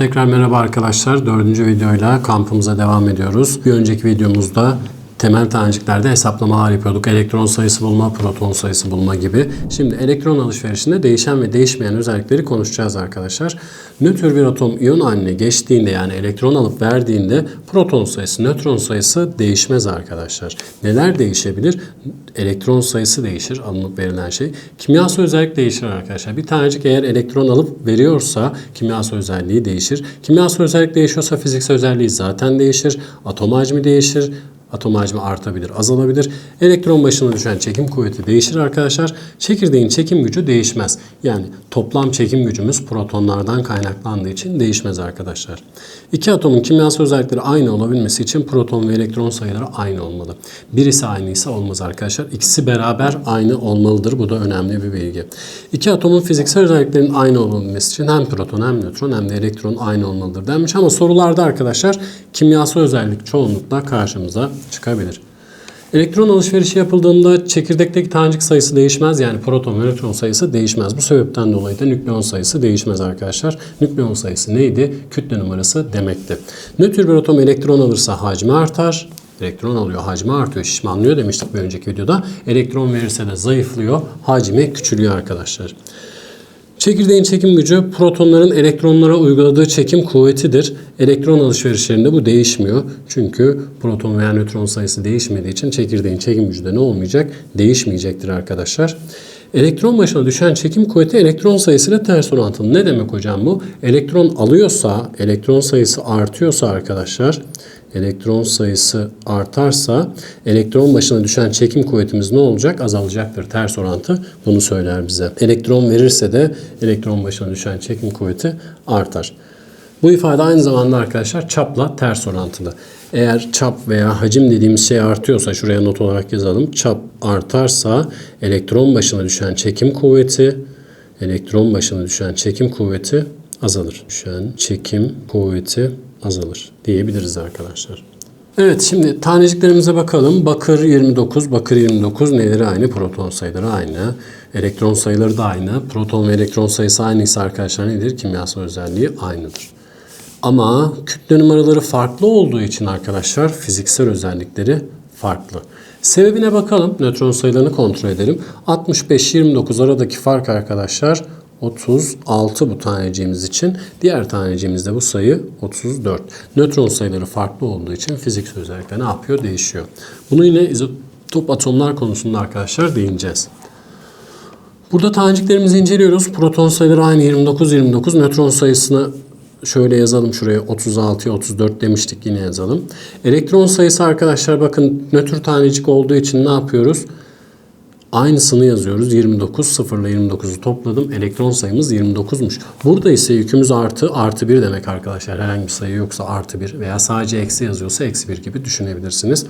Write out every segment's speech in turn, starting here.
Tekrar merhaba arkadaşlar. Dördüncü videoyla kampımıza devam ediyoruz. Bir önceki videomuzda temel taneciklerde hesaplamalar yapıyorduk. Elektron sayısı bulma, proton sayısı bulma gibi. Şimdi elektron alışverişinde değişen ve değişmeyen özellikleri konuşacağız arkadaşlar. Nötr bir atom iyon haline geçtiğinde yani elektron alıp verdiğinde proton sayısı, nötron sayısı değişmez arkadaşlar. Neler değişebilir? Elektron sayısı değişir alınıp verilen şey. Kimyasal özellik değişir arkadaşlar. Bir tanecik eğer elektron alıp veriyorsa kimyasal özelliği değişir. Kimyasal özellik değişiyorsa fiziksel özelliği zaten değişir. Atom hacmi değişir. Atom hacmi artabilir, azalabilir. Elektron başına düşen çekim kuvveti değişir arkadaşlar. Çekirdeğin çekim gücü değişmez. Yani toplam çekim gücümüz protonlardan kaynaklandığı için değişmez arkadaşlar. İki atomun kimyasal özellikleri aynı olabilmesi için proton ve elektron sayıları aynı olmalı. Birisi aynıysa olmaz arkadaşlar. İkisi beraber aynı olmalıdır. Bu da önemli bir bilgi. İki atomun fiziksel özelliklerinin aynı olabilmesi için hem proton hem nötron hem de elektron aynı olmalıdır denmiş. Ama sorularda arkadaşlar kimyasal özellik çoğunlukla karşımıza çıkabilir. Elektron alışverişi yapıldığında çekirdekteki tanecik sayısı değişmez. Yani proton ve nötron sayısı değişmez. Bu sebepten dolayı da nükleon sayısı değişmez arkadaşlar. Nükleon sayısı neydi? Kütle numarası demekti. Nötr bir atom elektron alırsa hacmi artar. Elektron alıyor, hacmi artıyor, şişmanlıyor demiştik bir önceki videoda. Elektron verirse de zayıflıyor, hacmi küçülüyor arkadaşlar. Çekirdeğin çekim gücü protonların elektronlara uyguladığı çekim kuvvetidir. Elektron alışverişlerinde bu değişmiyor. Çünkü proton veya nötron sayısı değişmediği için çekirdeğin çekim gücü de ne olmayacak? Değişmeyecektir arkadaşlar. Elektron başına düşen çekim kuvveti elektron sayısıyla ters orantılı. Ne demek hocam bu? Elektron alıyorsa, elektron sayısı artıyorsa arkadaşlar, elektron sayısı artarsa elektron başına düşen çekim kuvvetimiz ne olacak? Azalacaktır. Ters orantı bunu söyler bize. Elektron verirse de elektron başına düşen çekim kuvveti artar. Bu ifade aynı zamanda arkadaşlar çapla ters orantılı. Eğer çap veya hacim dediğimiz şey artıyorsa şuraya not olarak yazalım. Çap artarsa elektron başına düşen çekim kuvveti elektron başına düşen çekim kuvveti azalır. Düşen çekim kuvveti azalır diyebiliriz arkadaşlar. Evet şimdi taneciklerimize bakalım. Bakır 29, bakır 29 neleri aynı? Proton sayıları aynı. Elektron sayıları da aynı. Proton ve elektron sayısı aynıysa arkadaşlar nedir? Kimyasal özelliği aynıdır. Ama kütle numaraları farklı olduğu için arkadaşlar fiziksel özellikleri farklı. Sebebine bakalım. Nötron sayılarını kontrol edelim. 65-29 aradaki fark arkadaşlar 36 bu taneciğimiz için. Diğer taneciğimizde bu sayı 34. Nötron sayıları farklı olduğu için fiziksel özellikler ne yapıyor? Değişiyor. Bunu yine izotop atomlar konusunda arkadaşlar değineceğiz. Burada taneciklerimizi inceliyoruz. Proton sayıları aynı 29 29. Nötron sayısını şöyle yazalım şuraya 36'ya 34 demiştik yine yazalım. Elektron sayısı arkadaşlar bakın nötr tanecik olduğu için ne yapıyoruz? Aynısını yazıyoruz. 29 0 ile 29'u topladım. Elektron sayımız 29'muş. Burada ise yükümüz artı artı 1 demek arkadaşlar. Herhangi bir sayı yoksa artı 1 veya sadece eksi yazıyorsa eksi 1 gibi düşünebilirsiniz.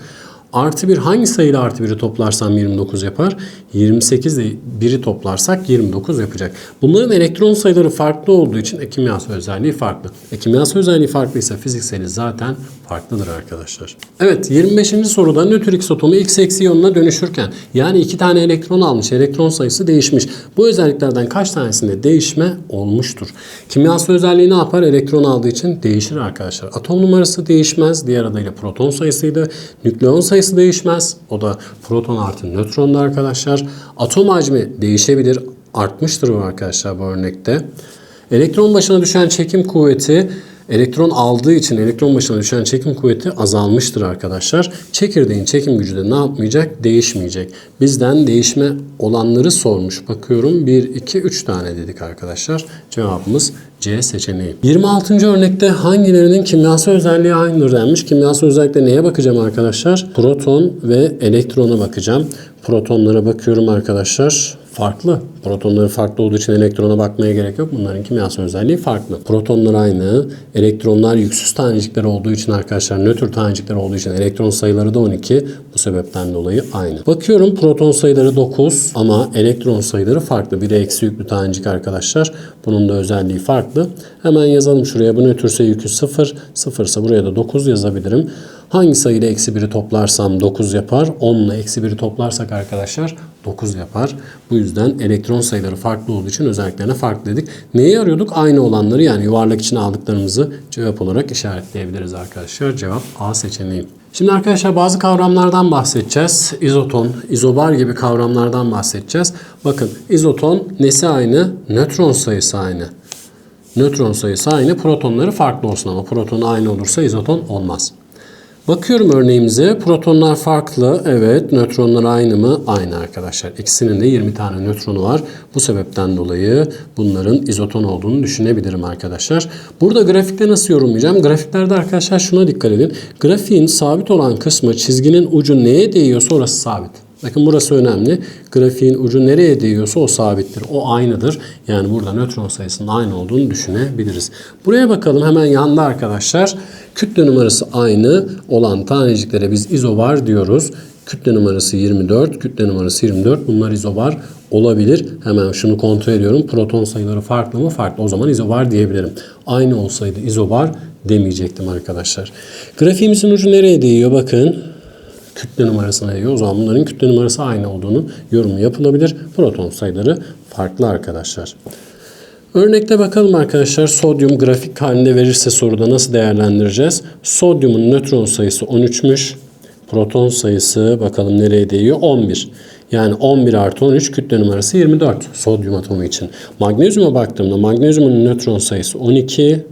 Artı 1 hangi sayıyla artı 1'i toplarsam 29 yapar? 28 ile 1'i toplarsak 29 yapacak. Bunların elektron sayıları farklı olduğu için e, kimyasal özelliği farklı. E, kimyasal özelliği farklıysa fizikseli zaten farklıdır arkadaşlar. Evet 25. soruda nötr X atomu X eksi iyonuna dönüşürken yani iki tane elektron almış elektron sayısı değişmiş. Bu özelliklerden kaç tanesinde değişme olmuştur? Kimyasal özelliği ne yapar? Elektron aldığı için değişir arkadaşlar. Atom numarası değişmez. Diğer adıyla proton sayısıydı. Nükleon sayısı değişmez. O da proton artı nötronda arkadaşlar. Atom hacmi değişebilir. Artmıştır bu arkadaşlar bu örnekte. Elektron başına düşen çekim kuvveti elektron aldığı için elektron başına düşen çekim kuvveti azalmıştır arkadaşlar. Çekirdeğin çekim gücü de ne yapmayacak? Değişmeyecek. Bizden değişme olanları sormuş. Bakıyorum 1, 2, 3 tane dedik arkadaşlar. Cevabımız C seçeneği. 26. örnekte hangilerinin kimyasal özelliği aynıdır denmiş. Kimyasal özellikle neye bakacağım arkadaşlar? Proton ve elektrona bakacağım. Protonlara bakıyorum arkadaşlar. Farklı. Protonları farklı olduğu için elektrona bakmaya gerek yok. Bunların kimyasal özelliği farklı. Protonlar aynı. Elektronlar yüksüz tanecikler olduğu için arkadaşlar nötr tanecikler olduğu için elektron sayıları da 12. Bu sebepten dolayı aynı. Bakıyorum proton sayıları 9 ama elektron sayıları farklı. Biri eksi yüklü tanecik arkadaşlar. Bunun da özelliği farklı. Hemen yazalım şuraya. Bu nötrse yükü 0. 0 ise buraya da 9 yazabilirim. Hangi sayıyla eksi 1'i toplarsam 9 yapar. 10 ile eksi 1'i toplarsak arkadaşlar 9 yapar. Bu yüzden elektron sayıları farklı olduğu için özelliklerine farklı dedik. Neyi arıyorduk? Aynı olanları yani yuvarlak içine aldıklarımızı cevap olarak işaretleyebiliriz arkadaşlar. Cevap A seçeneği. Şimdi arkadaşlar bazı kavramlardan bahsedeceğiz. İzoton, izobar gibi kavramlardan bahsedeceğiz. Bakın izoton nesi aynı? Nötron sayısı aynı. Nötron sayısı aynı, protonları farklı olsun ama proton aynı olursa izoton olmaz. Bakıyorum örneğimize. Protonlar farklı. Evet. Nötronlar aynı mı? Aynı arkadaşlar. İkisinin de 20 tane nötronu var. Bu sebepten dolayı bunların izoton olduğunu düşünebilirim arkadaşlar. Burada grafikte nasıl yorumlayacağım? Grafiklerde arkadaşlar şuna dikkat edin. Grafiğin sabit olan kısmı çizginin ucu neye değiyorsa orası sabit. Bakın burası önemli. Grafiğin ucu nereye değiyorsa o sabittir. O aynıdır. Yani burada nötron sayısının aynı olduğunu düşünebiliriz. Buraya bakalım hemen yanda arkadaşlar. Kütle numarası aynı olan taneciklere biz izobar diyoruz. Kütle numarası 24, kütle numarası 24. Bunlar izobar olabilir. Hemen şunu kontrol ediyorum. Proton sayıları farklı mı? Farklı. O zaman izobar diyebilirim. Aynı olsaydı izobar demeyecektim arkadaşlar. Grafiğimizin ucu nereye değiyor? Bakın kütle numarasına değiyor. O zaman bunların kütle numarası aynı olduğunu yorumu yapılabilir. Proton sayıları farklı arkadaşlar. Örnekte bakalım arkadaşlar sodyum grafik halinde verirse soruda nasıl değerlendireceğiz? Sodyumun nötron sayısı 13'müş. Proton sayısı bakalım nereye değiyor? 11. Yani 11 artı 13 kütle numarası 24 sodyum atomu için. Magnezyuma baktığımda magnezyumun nötron sayısı 12.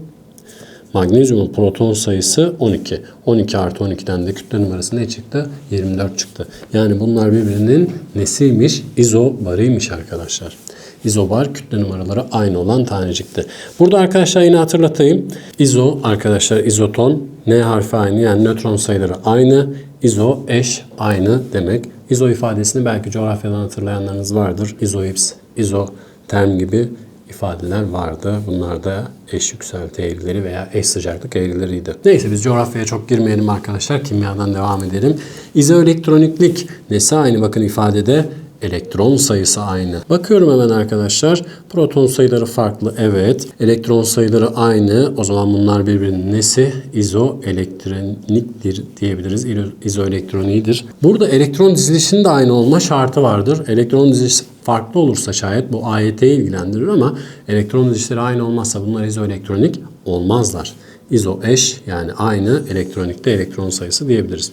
Magnezyumun proton sayısı 12. 12 artı 12'den de kütle numarası ne çıktı? 24 çıktı. Yani bunlar birbirinin nesiymiş? İzobarıymış arkadaşlar. İzobar kütle numaraları aynı olan tanecikti. Burada arkadaşlar yine hatırlatayım. İzo arkadaşlar izoton N harfi aynı yani nötron sayıları aynı. İzo eş aynı demek. İzo ifadesini belki coğrafyadan hatırlayanlarınız vardır. İzoips, izoterm gibi ifadeler vardı. Bunlar da eş yükselti eğrileri veya eş sıcaklık eğrileriydi. Neyse biz coğrafyaya çok girmeyelim arkadaşlar. Kimyadan devam edelim. İzoelektroniklik nesi aynı bakın ifadede Elektron sayısı aynı. Bakıyorum hemen arkadaşlar. Proton sayıları farklı. Evet. Elektron sayıları aynı. O zaman bunlar birbirinin nesi? İzoelektroniktir diyebiliriz. İzoelektroniğidir. Burada elektron dizilişinin de aynı olma şartı vardır. Elektron dizilişi farklı olursa şayet bu AYT'yi ilgilendirir ama elektron dizilişleri aynı olmazsa bunlar izoelektronik olmazlar. İzo eş yani aynı elektronikte elektron sayısı diyebiliriz.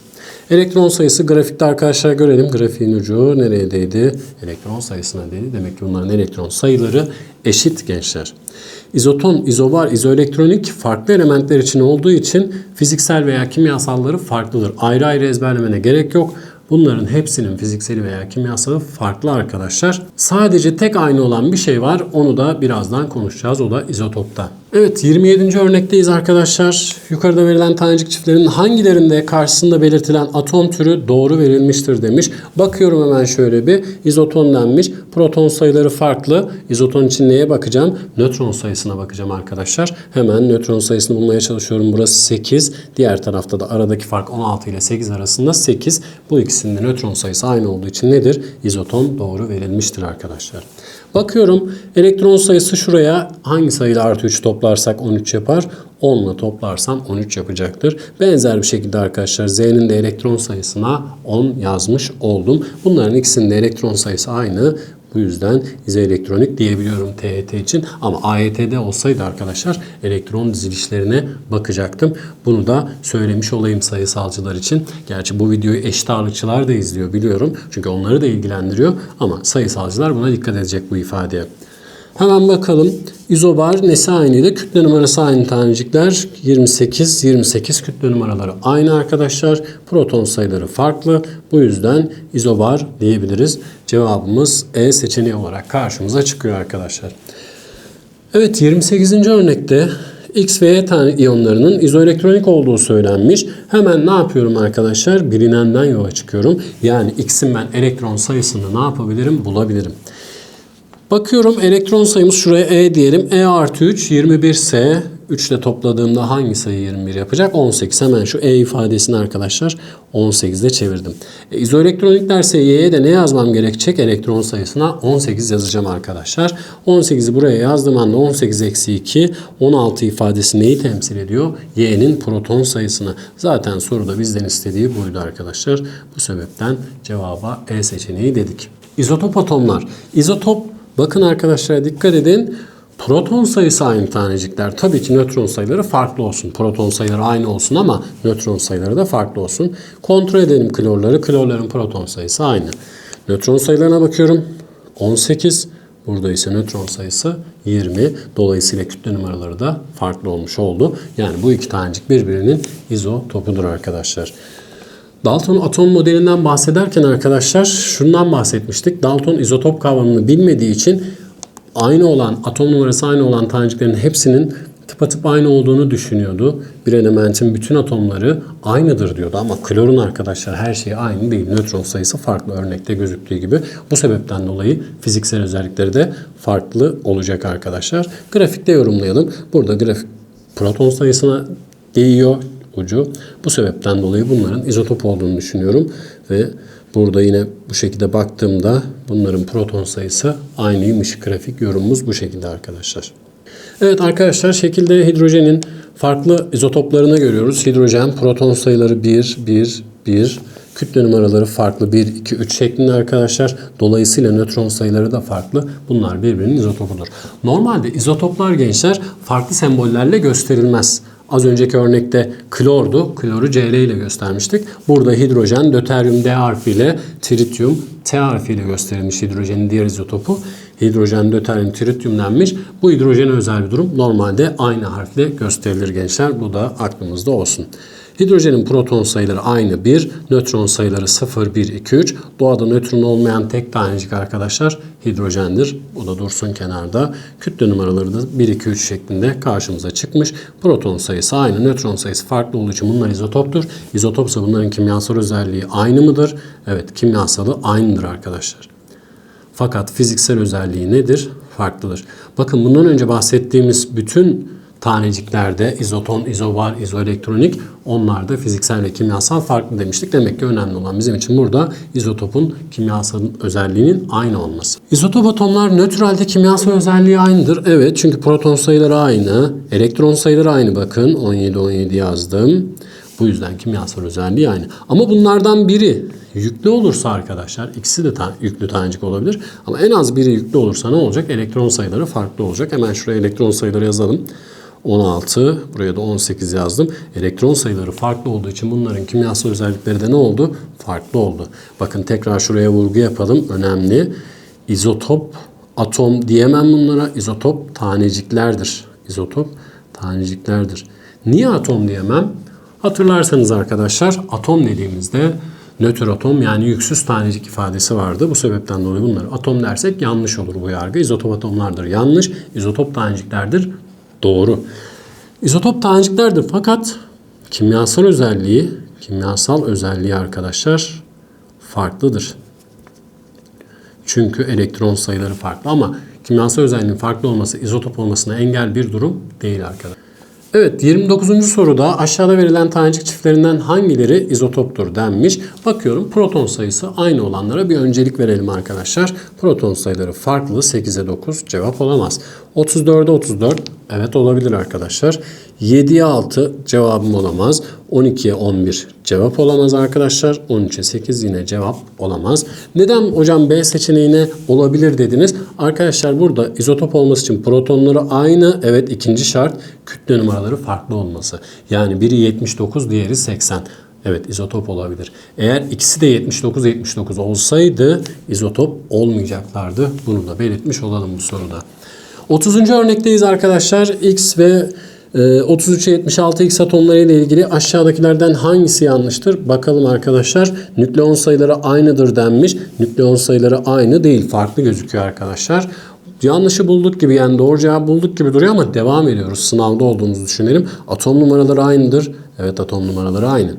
Elektron sayısı grafikte arkadaşlar görelim. Grafiğin ucu nereye değdi? Elektron sayısına değdi. Demek ki bunların elektron sayıları eşit gençler. İzoton, izobar, izoelektronik farklı elementler için olduğu için fiziksel veya kimyasalları farklıdır. Ayrı ayrı ezberlemene gerek yok. Bunların hepsinin fizikseli veya kimyasalı farklı arkadaşlar. Sadece tek aynı olan bir şey var. Onu da birazdan konuşacağız. O da izotopta. Evet 27. örnekteyiz arkadaşlar. Yukarıda verilen tanecik çiftlerinin hangilerinde karşısında belirtilen atom türü doğru verilmiştir demiş. Bakıyorum hemen şöyle bir. İzoton denmiş. Proton sayıları farklı. İzoton için neye bakacağım? Nötron sayısına bakacağım arkadaşlar. Hemen nötron sayısını bulmaya çalışıyorum. Burası 8. Diğer tarafta da aradaki fark 16 ile 8 arasında 8. Bu ikisinin nötron sayısı aynı olduğu için nedir? İzoton doğru verilmiştir arkadaşlar. Bakıyorum elektron sayısı şuraya hangi sayıyla artı 3 toplarsak 13 yapar. 10 ile toplarsam 13 yapacaktır. Benzer bir şekilde arkadaşlar Z'nin de elektron sayısına 10 yazmış oldum. Bunların ikisinin de elektron sayısı aynı. Bu yüzden izoelektronik diyebiliyorum TET için. Ama AYT'de olsaydı arkadaşlar elektron dizilişlerine bakacaktım. Bunu da söylemiş olayım sayısalcılar için. Gerçi bu videoyu eşit ağırlıkçılar da izliyor biliyorum. Çünkü onları da ilgilendiriyor. Ama sayısalcılar buna dikkat edecek bu ifadeye. Hemen bakalım. İzobar nesi aynıydı? Kütle numarası aynı tanecikler. 28, 28 kütle numaraları aynı arkadaşlar. Proton sayıları farklı. Bu yüzden izobar diyebiliriz. Cevabımız E seçeneği olarak karşımıza çıkıyor arkadaşlar. Evet 28. örnekte X ve Y iyonlarının izoelektronik olduğu söylenmiş. Hemen ne yapıyorum arkadaşlar? Bilinenden yola çıkıyorum. Yani X'in ben elektron sayısını ne yapabilirim? Bulabilirim. Bakıyorum elektron sayımız şuraya E diyelim. E artı 3 21S 3 ile topladığımda hangi sayı 21 yapacak? 18. Hemen şu E ifadesini arkadaşlar 18'de çevirdim. E, izoelektronik derse Y'ye de ne yazmam gerekecek? Elektron sayısına 18 yazacağım arkadaşlar. 18'i buraya yazdığım anda 18 eksi 2 16 ifadesi neyi temsil ediyor? Y'nin proton sayısını. Zaten soruda bizden istediği buydu arkadaşlar. Bu sebepten cevaba E seçeneği dedik. İzotop atomlar. İzotop bakın arkadaşlar dikkat edin. Proton sayısı aynı tanecikler. Tabii ki nötron sayıları farklı olsun. Proton sayıları aynı olsun ama nötron sayıları da farklı olsun. Kontrol edelim klorları. Klorların proton sayısı aynı. Nötron sayılarına bakıyorum. 18. Burada ise nötron sayısı 20. Dolayısıyla kütle numaraları da farklı olmuş oldu. Yani bu iki tanecik birbirinin izotopudur arkadaşlar. Dalton atom modelinden bahsederken arkadaşlar şundan bahsetmiştik. Dalton izotop kavramını bilmediği için aynı olan, atom numarası aynı olan taneciklerin hepsinin tıpatıp aynı olduğunu düşünüyordu. Bir elementin bütün atomları aynıdır diyordu ama klorun arkadaşlar her şeyi aynı değil. Nötron sayısı farklı örnekte gözüktüğü gibi. Bu sebepten dolayı fiziksel özellikleri de farklı olacak arkadaşlar. Grafikte yorumlayalım. Burada grafik proton sayısına değiyor ucu. Bu sebepten dolayı bunların izotop olduğunu düşünüyorum ve burada yine bu şekilde baktığımda bunların proton sayısı aynıymış. Grafik yorumumuz bu şekilde arkadaşlar. Evet arkadaşlar şekilde hidrojenin farklı izotoplarını görüyoruz. Hidrojen proton sayıları 1, 1, 1. Kütle numaraları farklı 1, 2, 3 şeklinde arkadaşlar. Dolayısıyla nötron sayıları da farklı. Bunlar birbirinin izotopudur. Normalde izotoplar gençler farklı sembollerle gösterilmez. Az önceki örnekte klordu. Kloru Cl ile göstermiştik. Burada hidrojen döteryum D harfiyle, trityum T harfiyle gösterilmiş hidrojenin diğer izotopu. Hidrojen döteryum trityum denmiş. Bu hidrojene özel bir durum. Normalde aynı harfle gösterilir gençler. Bu da aklımızda olsun. Hidrojenin proton sayıları aynı 1, nötron sayıları 0, 1, 2, 3. Doğada nötron olmayan tek tanecik arkadaşlar hidrojendir. Bu da dursun kenarda. Kütle numaraları da 1, 2, 3 şeklinde karşımıza çıkmış. Proton sayısı aynı, nötron sayısı farklı olduğu için bunlar izotoptur. İzotopsa bunların kimyasal özelliği aynı mıdır? Evet, kimyasalı aynıdır arkadaşlar. Fakat fiziksel özelliği nedir? Farklıdır. Bakın bundan önce bahsettiğimiz bütün taneciklerde izoton, izobar, izoelektronik onlar da fiziksel ve kimyasal farklı demiştik. Demek ki önemli olan bizim için burada izotopun kimyasal özelliğinin aynı olması. İzotop atomlar nötralde kimyasal özelliği aynıdır. Evet çünkü proton sayıları aynı. Elektron sayıları aynı bakın. 17 17 yazdım. Bu yüzden kimyasal özelliği aynı. Ama bunlardan biri yüklü olursa arkadaşlar ikisi de ta yüklü tanecik olabilir. Ama en az biri yüklü olursa ne olacak? Elektron sayıları farklı olacak. Hemen şuraya elektron sayıları yazalım. 16, buraya da 18 yazdım. Elektron sayıları farklı olduğu için bunların kimyasal özellikleri de ne oldu? Farklı oldu. Bakın tekrar şuraya vurgu yapalım. Önemli. İzotop, atom diyemem bunlara. İzotop taneciklerdir. İzotop taneciklerdir. Niye atom diyemem? Hatırlarsanız arkadaşlar atom dediğimizde nötr atom yani yüksüz tanecik ifadesi vardı. Bu sebepten dolayı bunları atom dersek yanlış olur bu yargı. İzotop atomlardır yanlış. İzotop taneciklerdir doğru. İzotop taneciklerdir fakat kimyasal özelliği kimyasal özelliği arkadaşlar farklıdır. Çünkü elektron sayıları farklı ama kimyasal özelliğinin farklı olması izotop olmasına engel bir durum değil arkadaşlar. Evet 29. soruda aşağıda verilen tanecik çiftlerinden hangileri izotoptur denmiş. Bakıyorum proton sayısı aynı olanlara bir öncelik verelim arkadaşlar. Proton sayıları farklı 8'e 9 cevap olamaz. 34'e 34 evet olabilir arkadaşlar. 7'ye 6 cevabım olamaz. 12'ye 11 cevap olamaz arkadaşlar. 13'e 8 yine cevap olamaz. Neden hocam B seçeneğine olabilir dediniz? Arkadaşlar burada izotop olması için protonları aynı. Evet ikinci şart kütle numaraları farklı olması. Yani biri 79 diğeri 80. Evet izotop olabilir. Eğer ikisi de 79-79 olsaydı izotop olmayacaklardı. Bunu da belirtmiş olalım bu soruda. 30. örnekteyiz arkadaşlar. X ve 33'e 76 X atomları ile ilgili aşağıdakilerden hangisi yanlıştır? Bakalım arkadaşlar. Nükleon sayıları aynıdır denmiş. Nükleon sayıları aynı değil. Farklı gözüküyor arkadaşlar. Yanlışı bulduk gibi yani doğru cevabı bulduk gibi duruyor ama devam ediyoruz. Sınavda olduğumuzu düşünelim. Atom numaraları aynıdır. Evet atom numaraları aynı.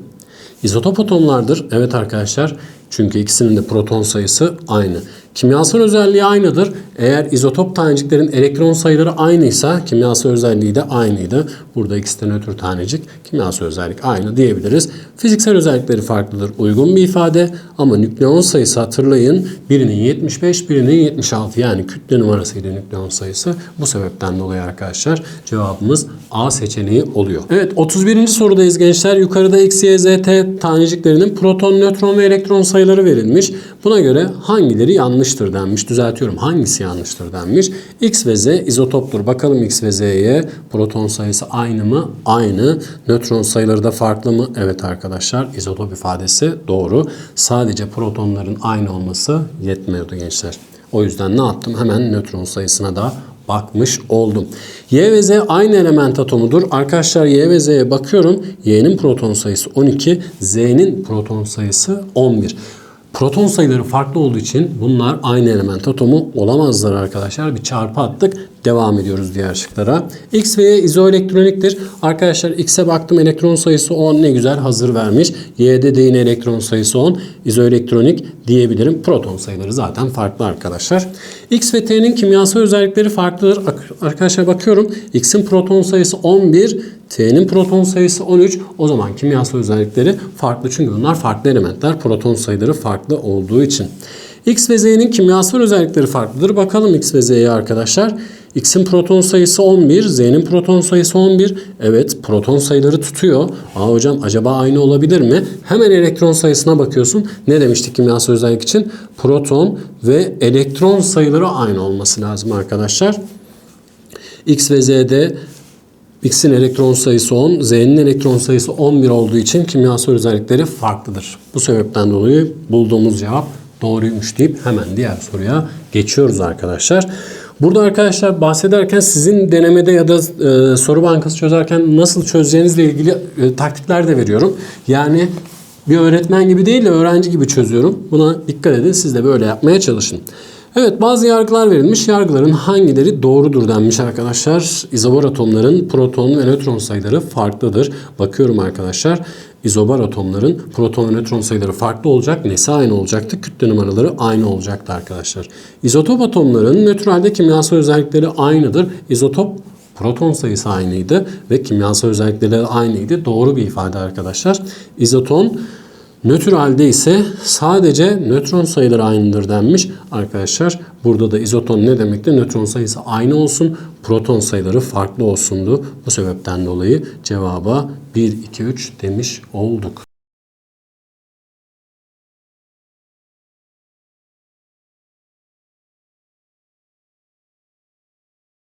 İzotop atomlardır. Evet arkadaşlar. Çünkü ikisinin de proton sayısı aynı. Kimyasal özelliği aynıdır. Eğer izotop taneciklerin elektron sayıları aynıysa kimyasal özelliği de aynıydı. Burada ikisi de nötr tanecik. Kimyasal özellik aynı diyebiliriz. Fiziksel özellikleri farklıdır. Uygun bir ifade ama nükleon sayısı hatırlayın birinin 75 birinin 76 yani kütle numarasıydı nükleon sayısı. Bu sebepten dolayı arkadaşlar cevabımız A seçeneği oluyor. Evet 31. sorudayız gençler. Yukarıda x, y, z, t taneciklerinin proton, nötron ve elektron sayıları verilmiş. Buna göre hangileri yanlıştır denmiş. Düzeltiyorum. Hangisi yanlıştır denmiş. X ve Z izotoptur. Bakalım X ve Z'ye proton sayısı aynı mı? Aynı. Nötron sayıları da farklı mı? Evet arkadaşlar. izotop ifadesi doğru. Sadece protonların aynı olması yetmiyordu gençler. O yüzden ne yaptım? Hemen nötron sayısına da bakmış oldum. Y ve Z aynı element atomudur. Arkadaşlar Y ve Z'ye bakıyorum. Y'nin proton sayısı 12, Z'nin proton sayısı 11. Proton sayıları farklı olduğu için bunlar aynı element atomu olamazlar arkadaşlar. Bir çarpı attık. Devam ediyoruz diğer şıklara. X ve Y izoelektroniktir. Arkadaşlar X'e baktım elektron sayısı 10 ne güzel hazır vermiş. Y'de de yine elektron sayısı 10. İzoelektronik diyebilirim. Proton sayıları zaten farklı arkadaşlar. X ve T'nin kimyasal özellikleri farklıdır. Arkadaşlar bakıyorum. X'in proton sayısı 11. T'nin proton sayısı 13. O zaman kimyasal özellikleri farklı. Çünkü bunlar farklı elementler. Proton sayıları farklı olduğu için. X ve Z'nin kimyasal özellikleri farklıdır. Bakalım X ve Z'ye arkadaşlar. X'in proton sayısı 11, Z'nin proton sayısı 11. Evet, proton sayıları tutuyor. Aa hocam acaba aynı olabilir mi? Hemen elektron sayısına bakıyorsun. Ne demiştik kimyasal özellik için? Proton ve elektron sayıları aynı olması lazım arkadaşlar. X ve Z'de X'in elektron sayısı 10, Z'nin elektron sayısı 11 olduğu için kimyasal özellikleri farklıdır. Bu sebepten dolayı bulduğumuz cevap doğruymuş deyip hemen diğer soruya geçiyoruz arkadaşlar. Burada arkadaşlar bahsederken sizin denemede ya da e, soru bankası çözerken nasıl çözeceğinizle ilgili e, taktikler de veriyorum. Yani bir öğretmen gibi değil de öğrenci gibi çözüyorum. Buna dikkat edin. Siz de böyle yapmaya çalışın. Evet bazı yargılar verilmiş. Yargıların hangileri doğrudur denmiş arkadaşlar. İzobar atomların proton ve nötron sayıları farklıdır. Bakıyorum arkadaşlar. İzobar atomların proton ve nötron sayıları farklı olacak. Nesi aynı olacaktı? Kütle numaraları aynı olacaktı arkadaşlar. İzotop atomların nötralde kimyasal özellikleri aynıdır. İzotop proton sayısı aynıydı ve kimyasal özellikleri aynıydı. Doğru bir ifade arkadaşlar. İzoton Nötr halde ise sadece nötron sayıları aynıdır denmiş. Arkadaşlar burada da izoton ne demekti? Nötron sayısı aynı olsun, proton sayıları farklı olsundu. Bu sebepten dolayı cevaba 1, 2, 3 demiş olduk.